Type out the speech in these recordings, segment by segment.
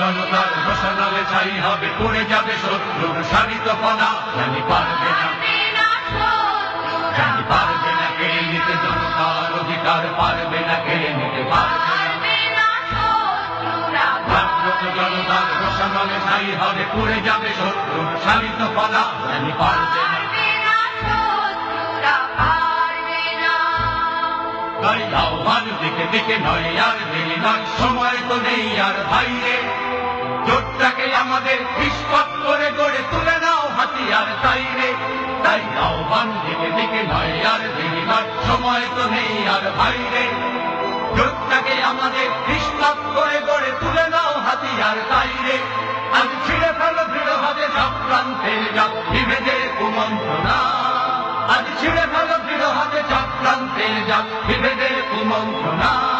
জনতার রোশনালে ছাই হবে পড়ে যাবে শত্রুর সারিত কণা। জানি পারবে না। জানি পারবে না কেড়ে নিতে জনতার অধিকার পারবে না কেড়ে নিতে পারবে না। জনতার রোশনালে ছাই হবে পড়ে যাবে শত্রুর সারিত কণা। জানি পারবে না। আহ্বান দিকে দিকে নয় আর দেরি নয়। সময় তো নেই আর ভাইরে। জোটটাকে আমাদের নিষ্পত করে গড়ে তুলে নাও হাতিয়ার তাই রে তাই আহ্বান দিকে দিকে নয় আর দেরি নয়। সময় তো নেই আর ভাইরে। জোটটাকে আমাদের নিষ্পত করে গড়ে তুলে নাও হাতিয়ার তাই রে আজ ছিঁড়ে ফেলো দৃঢ় হাতে চক্রান্তের যাক বিভেদের কুমন্ত্রণা। আজ ছিঁড়ে ফেলো দৃঢ় হাতে চক্রান্তের যাক বিভেদের কুমন্ত্রণা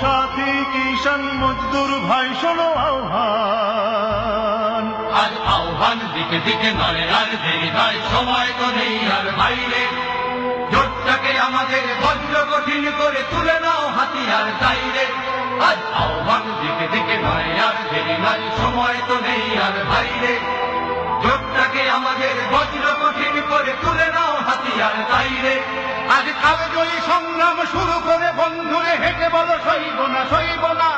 সাথী কিষণ মজদুর ভাই? শোনো আহ্বান। আজ আহ্বান দিকে দিকে নয়, আর দেরি নয়, সময় তো নেই আর বাইরে। জোটটাকে আমাদের বজ্র কঠিন করে তুলে নাও হাতিয়ার তাইরে আজ আহ্বান দিকে দিকে নয়, আর দেরি নয়, সময় তো নেই আর বাইরে। জোটটাকে আমাদের বজ্র কঠিন করে তুলে নাও হাতিয়ার তাইরে আর যদি সংগ্রাম শুরু করে বন্ধুরে হেঁটে বলো সইব না সইব না।